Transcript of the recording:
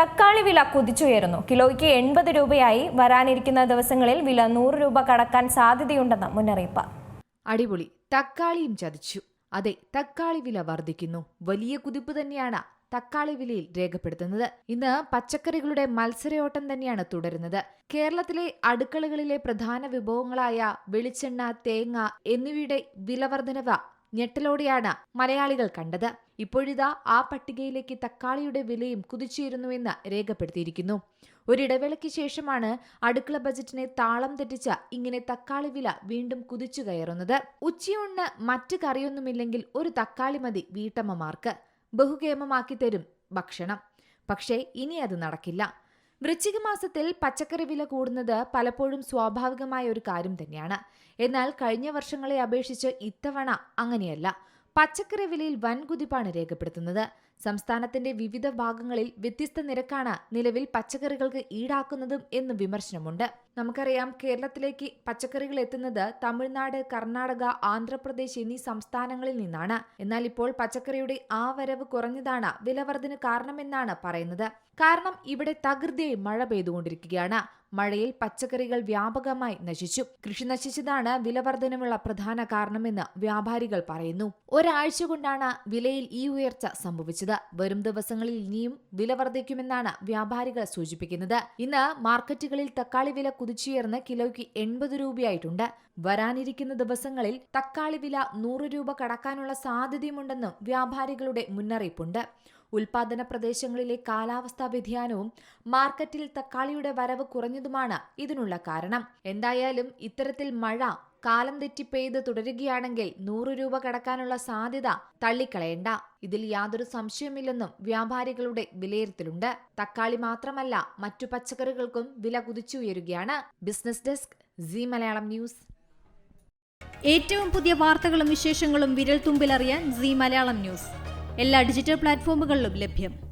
തക്കാളി വില കുതിച്ചുയരുന്നു. കിലോയ്ക്ക് എൺപത് രൂപയായി വരാനിരിക്കുന്ന ദിവസങ്ങളിൽ വില നൂറ് രൂപ കടക്കാൻ സാധ്യതയുണ്ടെന്ന് മുന്നറിയിപ്പ്. അടിപൊളി. തക്കാളിയും ചതിച്ചു. അതെ തക്കാളി വില വർദ്ധിക്കുന്നു. വലിയ കുതിപ്പ് തന്നെയാണ് തക്കാളി വിലയിൽ രേഖപ്പെടുത്തുന്നത്. ഇന്ന് പച്ചക്കറികളുടെ മത്സരയോട്ടം തന്നെയാണ് തുടരുന്നത്. കേരളത്തിലെ അടുക്കളകളിലെ പ്രധാന വിഭവങ്ങളായ വെളിച്ചെണ്ണ തേങ്ങ എന്നിവയുടെ വിലവർധനവ് ഞെട്ടലോടെയാണ് മലയാളികൾ കണ്ടത്. ഇപ്പോഴിതാ ആ പട്ടികയിലേക്ക് തക്കാളിയുടെ വിലയും കുതിച്ചുയരുന്നുവെന്ന് രേഖപ്പെടുത്തിയിരിക്കുന്നു. ഒരിടവേളയ്ക്ക് ശേഷമാണ് അടുക്കള ബജറ്റിനെ താളം തെറ്റിച്ച ഇങ്ങനെ തക്കാളി വില വീണ്ടും കുതിച്ചു കയറുന്നത്. ഉച്ചയൂണിന് മറ്റു കറിയൊന്നുമില്ലെങ്കിൽ ഒരു തക്കാളി മതി വീട്ടമ്മമാർക്ക്. ബഹുകേമമാക്കി തരും ഭക്ഷണം. പക്ഷേ ഇനി അത് നടക്കില്ല. വൃശ്ചിക മാസത്തിൽ പച്ചക്കറി വില കൂടുന്നത് പലപ്പോഴും സ്വാഭാവികമായ ഒരു കാര്യം തന്നെയാണ്. എന്നാൽ കഴിഞ്ഞ വർഷങ്ങളെ അപേക്ഷിച്ച് ഇത്തവണ അങ്ങനെയല്ല. പച്ചക്കറി വിലയിൽ വൻ കുതിപ്പാണ് രേഖപ്പെടുത്തുന്നത്. സംസ്ഥാനത്തിന്റെ വിവിധ ഭാഗങ്ങളിൽ വ്യത്യസ്ത നിരക്കാണ് നിലവിൽ പച്ചക്കറികൾക്ക് ഈടാക്കുന്നതും എന്ന് വിമർശനമുണ്ട്. നമുക്കറിയാം കേരളത്തിലേക്ക് പച്ചക്കറികൾ എത്തുന്നത് തമിഴ്നാട് കർണാടക ആന്ധ്രാപ്രദേശ് എന്നീ സംസ്ഥാനങ്ങളിൽ നിന്നാണ്. എന്നാൽ ഇപ്പോൾ പച്ചക്കറിയുടെ ആ വരവ് കുറഞ്ഞതാണ് വിലവർധന കാരണമെന്നാണ് പറയുന്നത്. കാരണം ഇവിടെ തകൃതിയായി മഴ പെയ്തുകൊണ്ടിരിക്കുകയാണ്. മഴയിൽ പച്ചക്കറികൾ വ്യാപകമായി നശിച്ചു. കൃഷി നശിച്ചതാണ് വിലവർധനമുള്ള പ്രധാന കാരണമെന്ന് വ്യാപാരികൾ പറയുന്നു. ഒരാഴ്ച കൊണ്ടാണ് വിലയിൽ ഈ ഉയർച്ച സംഭവിച്ചത്. വരും ദിവസങ്ങളിൽ ഇനിയും വില വർദ്ധിക്കുമെന്നാണ് വ്യാപാരികൾ സൂചിപ്പിക്കുന്നത്. ഇന്ന് മാർക്കറ്റുകളിൽ തക്കാളി വില കുതിച്ചുയർന്ന് കിലോയ്ക്ക് എൺപത് രൂപയായിട്ടുണ്ട്. വരാനിരിക്കുന്ന ദിവസങ്ങളിൽ തക്കാളി വില നൂറ് രൂപ കടക്കാനുള്ള സാധ്യതയുമുണ്ടെന്നും വ്യാപാരികളുടെ മുന്നറിയിപ്പുണ്ട്. ഉൽപാദന പ്രദേശങ്ങളിലെ കാലാവസ്ഥാ വ്യതിയാനവും മാർക്കറ്റിൽ തക്കാളിയുടെ വരവ് കുറഞ്ഞതുമാണ് ഇതിനുള്ള കാരണം. എന്തായാലും ഇത്തരത്തിൽ മഴ കാലം തെറ്റി പെയ്ത് തുടരുകയാണെങ്കിൽ നൂറ് രൂപ കടക്കാനുള്ള സാധ്യത തള്ളിക്കളയേണ്ട. ഇതിൽ യാതൊരു സംശയമില്ലെന്നും വ്യാപാരികളുടെ വിലയിരുത്തലുണ്ട്. തക്കാളി മാത്രമല്ല മറ്റു പച്ചക്കറികൾക്കും വില കുതിച്ചുയരുകയാണ്. Business desk C Malayalam news. ഏറ്റവും പുതിയ വാർത്തകളും വിശേഷങ്ങളും വിരൽ തുമ്പിലറിയാൻ സി മലയാളം ന്യൂസ്. എല്ലാ ഡിജിറ്റൽ പ്ലാറ്റ്ഫോമുകളിലും ലഭ്യം.